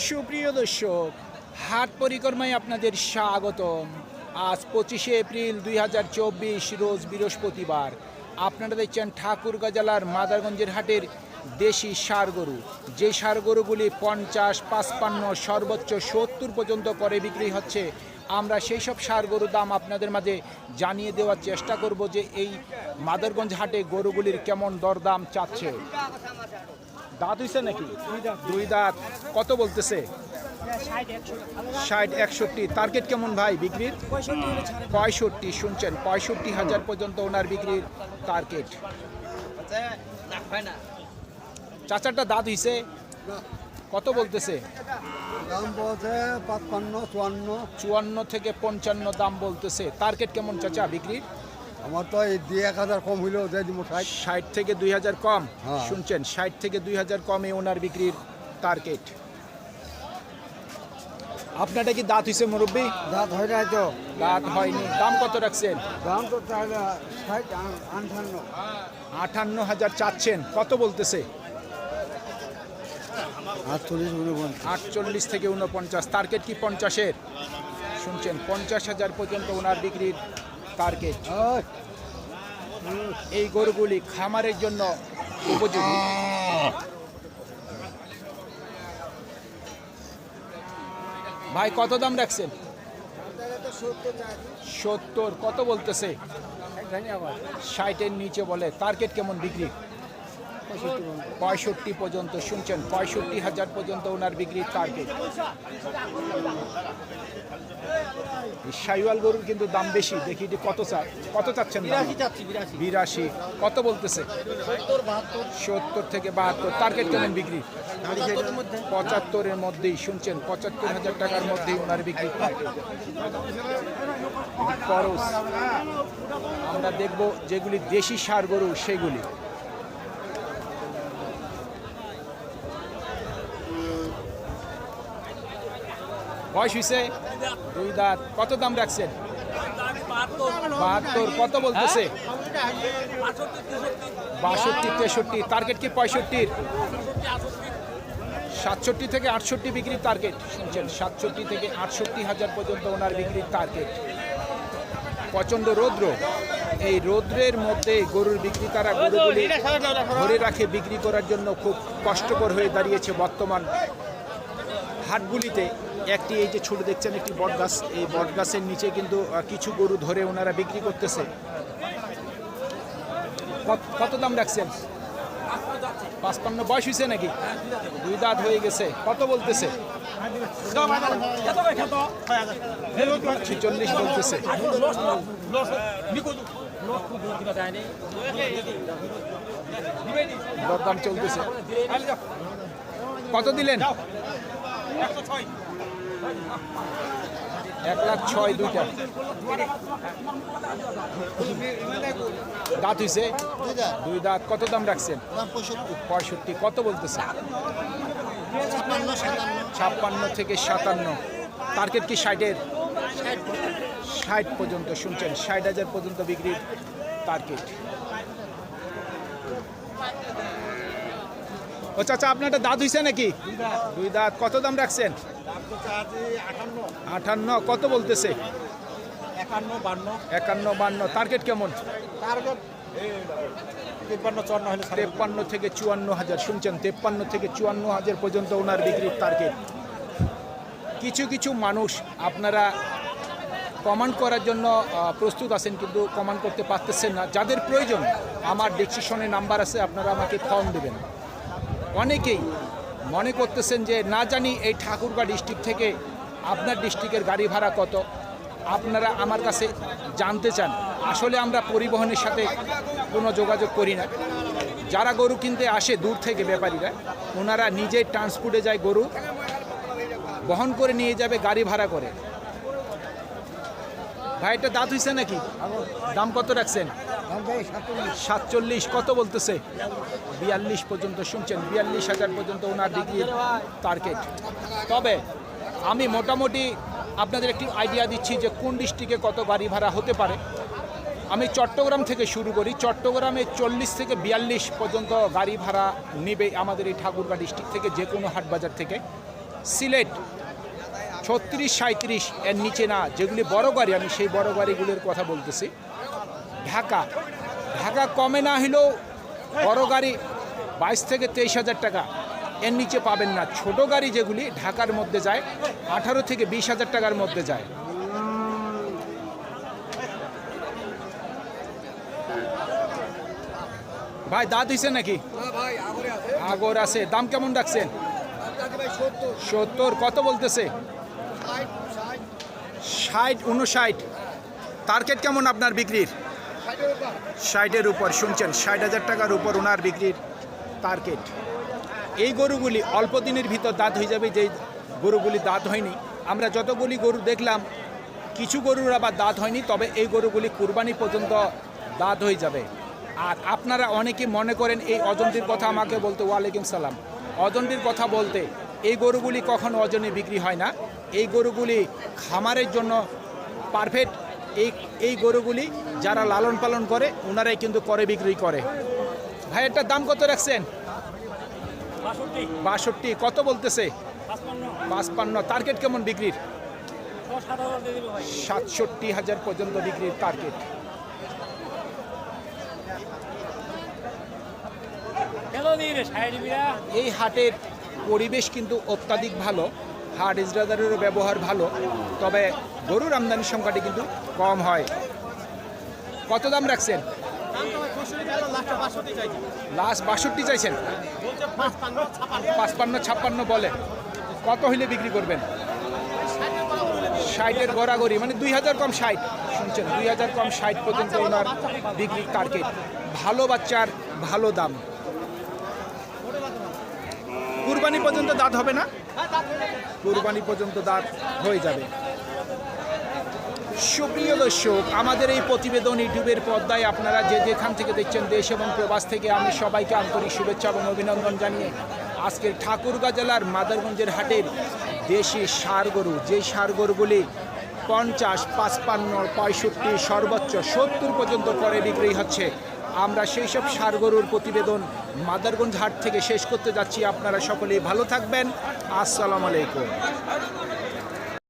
সুপ্রিয় দর্শক, হাট পরিক্রমায় আপনাদের স্বাগতম। আজ পঁচিশে এপ্রিল দুই হাজার চব্বিশ, রোজ বৃহস্পতিবার। আপনারা দেখছেন ঠাকুরগাঁ জেলার মাদারগঞ্জের হাটের দেশি সার গরু। যে সার গরুগুলি পঞ্চাশ, পাঁচপান্ন, সর্বোচ্চ সত্তর পর্যন্ত করে বিক্রি হচ্ছে, আমরা সেই সব সার গরুর দাম আপনাদের মাঝে জানিয়ে দেওয়ার চেষ্টা করব যে এই মাদারগঞ্জ হাটে গরুগুলির কেমন দরদাম চাচ্ছে। দাঁত হইছে নাকি? দুই দাঁত। কত বলতেছে? ষাট একষট্টি। টার্গেট কেমন ভাই বিক্রির? পঁয়ষট্টি শুনছেন? পঁয়ষট্টি হাজার পর্যন্ত ওনার বিক্রির টার্গেট চাচারটা দাঁত হইছে? কত বলতেছে? দাম বলছে পাঁচপান্ন চুয়ান্ন। চুয়ান্ন থেকে পঞ্চান্ন দাম বলতেছে। টার্গেট কেমন চাচা বিক্রির? আমার তো এই দুই এক হাজার কম হইলেও দিয়ে দিব ষাট। ষাট থেকে দুই হাজার কম? হ্যাঁ। শুনছেন ষাট থেকে দুই হাজার কমে ওনার বিক্রির টার্গেট আপনারটা কি দাঁত হইছে মুরব্বী? দাঁত হয় নাই তো। দাঁত হয়নি। দাম কত রাখছেন? দাম তো তাহলে ষাট আ- আটান্ন আটান্ন হাজার চাচ্ছেন। কত বলতেছে? আটচল্লিশ উনপঞ্চাশ। আটচল্লিশ থেকে উনপঞ্চাশ। টার্গেট কি পঞ্চাশের? শুনছেন পঞ্চাশ হাজার পর্যন্ত ওনার বিক্রির এই গরুগুলি খামারের জন্য উপযোগী। ভাই কত দাম রাখছেন? সত্তর। কত বলতেছে? ষাটের নিচে বলে। টার্গেট কেমন বিক্রি পঁয়ষট্টি পর্যন্ত শুনছেন পঁয়ষট্টি হাজার পর্যন্ত ওনার বিক্রির টার্গেট সাইওয়াল গরুর কিন্তু দাম বেশি। দেখি যে কত চা কত চাচ্ছেন বিরাশি কত বলতেছে? সত্তর থেকে বাহাত্তর। টার্গেট কেমন বিক্রি? পঁচাত্তরের মধ্যেই শুনছেন পঁচাত্তর হাজার টাকার মধ্যেই ওনার বিক্রি খরচ আমরা দেখব যেগুলি দেশি সার গরু সেগুলি। বয়স হয়েছে দুই দাঁত। কত দাম রাখছেন? বাহাত্তর। কত বলতেছে? বাষট্টি, তেষট্টি। টার্গেট কি পঁয়ষট্টির? সাতষট্টি থেকে আটষট্টি বিক্রির টার্গেট শুনছেন, সাতষট্টি থেকে আটষট্টি হাজার পর্যন্ত ওনার বিক্রির টার্গেট প্রচণ্ড রৌদ্র। এই রৌদ্রের মধ্যে গরুর বিক্রেতারা গরুগুলি ধরে রাখে, বিক্রি করার জন্য খুব কষ্টকর হয়ে দাঁড়িয়েছে বর্তমান হাটগুলিতে। একটি এই যে ছোট দেখছেন, একটি বটগাছ, এই বটগাছের নিচে কিন্তু কিছু গরু ধরে ওনারা বিক্রি করতেছে। কত- কত দাম রাখছেন? পাঁচপান্ন। বয়স হয়েছে নাকি? দুই দাঁত হয়ে গেছে। কত বলতেছে? ছেচল্লিশ বলতেছে। দরদাম চলতেছে। কত দিলেন? এক লাখ ছয় দুইটা। দাঁত হয়েছে দুই দাঁত। কত দাম রাখছেন? পঁয়ষট্টি। কত বলতেছে? ছাপ্পান্ন থেকে সাতান্ন। টার্গেট কি ষাটের? ষাট। পর্যন্ত শুনছেন। ষাট হাজার পর্যন্ত বিক্রির টার্গেট ও চাচা, আপনারটা দাঁত হইছে নাকি? দুই দাঁত। কত দাম রাখছেন? আটান্ন। কত বলতেছে? একান্ন, বান্ন। টার্গেট কেমন? তেপ্পান্ন থেকে চুয়ান্ন হাজার। শুনছেন, তেপ্পান্ন থেকে চুয়ান্ন হাজার পর্যন্ত ওনার বিক্রির টার্গেট। কিছু কিছু মানুষ আপনারা কমান্ড করার জন্য প্রস্তুত আছেন, কিন্তু কমান্ড করতে পারতেছেন না। যাদের প্রয়োজন, আমার ডিসক্রিপশনে নাম্বার আছে, আপনারা আমাকে ফর্ম দেবেন। অনেকেই মনে করতেছেন যে না জানি এই ঠাকুরগাঁ ডিস্ট্রিক্ট থেকে আপনার ডিস্ট্রিক্টের গাড়ি ভাড়া কত। আপনারা আমার কাছে জানতে চান। আসলে আমরা পরিবহনের সাথে কোনো যোগাযোগ করি না। যারা গরু কিনতে আসে দূর থেকে ব্যাপারীরা, ওনারা নিজেই ট্রান্সপোর্টে যায় গরু বহন করে নিয়ে যাবে, গাড়ি ভাড়া করে। ভাইটা দাঁত হইছে নাকি? দাম কত রাখছেন? সাতচল্লিশ, কত বলতেছে? বিয়াল্লিশ পর্যন্ত শুনছেন, বিয়াল্লিশ হাজার পর্যন্ত ওনার ডিগ্রির টার্গেট তবে আমি মোটামুটি আপনাদের একটি আইডিয়া দিচ্ছি যে কোন ডিস্ট্রিক্টে কত গাড়ি ভাড়া হতে পারে। আমি চট্টগ্রাম থেকে শুরু করি। চট্টগ্রামে চল্লিশ থেকে বিয়াল্লিশ পর্যন্ত গাড়ি ভাড়া নেবে আমাদের এই ঠাকুরগাঁ ডিস্ট্রিক্ট থেকে যে কোনো হাটবাজার থেকে। সিলেট ছত্রিশ সাঁত্রিশ এর নিচে না যেগুলি বড় গাড়ি আমি সেই বড় গাড়িগুলির কথা বলতেছি। ঢাকা ঢাকা কমে না হলেও বড় গাড়ি বাইশ থেকে তেইশ হাজার টাকা। এর নিচে পাবেন না। ছোট গাড়ি যেগুলি ঢাকার মধ্যে যায় আঠারো থেকে বিশ হাজার টাকার মধ্যে যায়। ভাই দাঁত হইছে নাকি? আগর আছে। দাম কেমন রাখছেন? সত্তর কত বলতেছে? ষাট উনষাট টার্গেট কেমন আপনার বিক্রির? ষাটের উপর, শুনছেন? ষাট হাজার টাকার উপর ওনার বিক্রির টার্গেট এই গরুগুলি অল্প দিনের ভিতর দাঁত হয়ে যাবে, যেই গরুগুলি দাঁত হয়নি। আমরা যতগুলি গরু দেখলাম, কিছু গরুর আবার দাঁত হয়নি, তবে এই গরুগুলি কুরবানি পর্যন্ত দাঁত হয়ে যাবে। আর আপনারা অনেকে মনে করেন, এই অজন্তির কথা আমাকে বলতে, ওয়ালাইকুম সালাম। অজন্তির কথা বলতে, এই গরুগুলি কখনো অজনে বিক্রি হয় না। এই গরুগুলি খামারের জন্য পারফেক্ট এই এই গরুগুলি যারা লালন পালন করে ওনারাই কিন্তু করে বিক্রি করে। ভাই এটার দাম কত রাখছেন? বাষট্টি। কত বলতেছে? পাঁচপান্ন। টার্গেট কেমন বিক্রির? সাতষট্টি হাজার পর্যন্ত বিক্রির টার্গেট এই হাটের পরিবেশ কিন্তু অত্যাধিক ভালো। হাট ইজরাদারেরও ব্যবহার ভালো, তবে গরুর আমদানির সংখ্যাটি কিন্তু কম হয়। কত দাম রাখছেন? লাস্ট বাষট্টি চাইছেন। পাঁচপান্ন, ছাপ্পান্ন বলে কত হইলে বিক্রি করবেন? ষাটের গড়াগড়ি মানে দুই হাজার কম ষাট। শুনছেন, দুই হাজার কম ষাট পর্যন্ত ওনার বিক্রির টার্গেট ভালো বাচ্চার ভালো দাম। কুরবানি পর্যন্ত দাঁত হবে না? কুরবানি পর্যন্ত দাঁত হয়ে যাবে। সুপ্রিয় দর্শক, আমাদের এই প্রতিবেদন ইউটিউবের পর্দায় আপনারা যে যেখান থেকে দেখছেন, দেশ এবং প্রবাস থেকে আমি সবাইকে আন্তরিক শুভেচ্ছা এবং অভিনন্দন জানিয়ে আজকের ঠাকুরগাঁ জেলার মাদারগঞ্জের হাটের দেশি সার গরু যেই সার গরুগুলি পঞ্চাশ, পাঁচপান্ন, পঁয়ষট্টি, সর্বোচ্চ সত্তর পর্যন্ত করে বিক্রি হচ্ছে আমরা সেই সব সার গরুর প্রতিবেদন মাদারগঞ্জ হাট থেকে শেষ করতে যাচ্ছি। আপনারা সকলেই ভালো থাকবেন। আসসালামু আলাইকুম।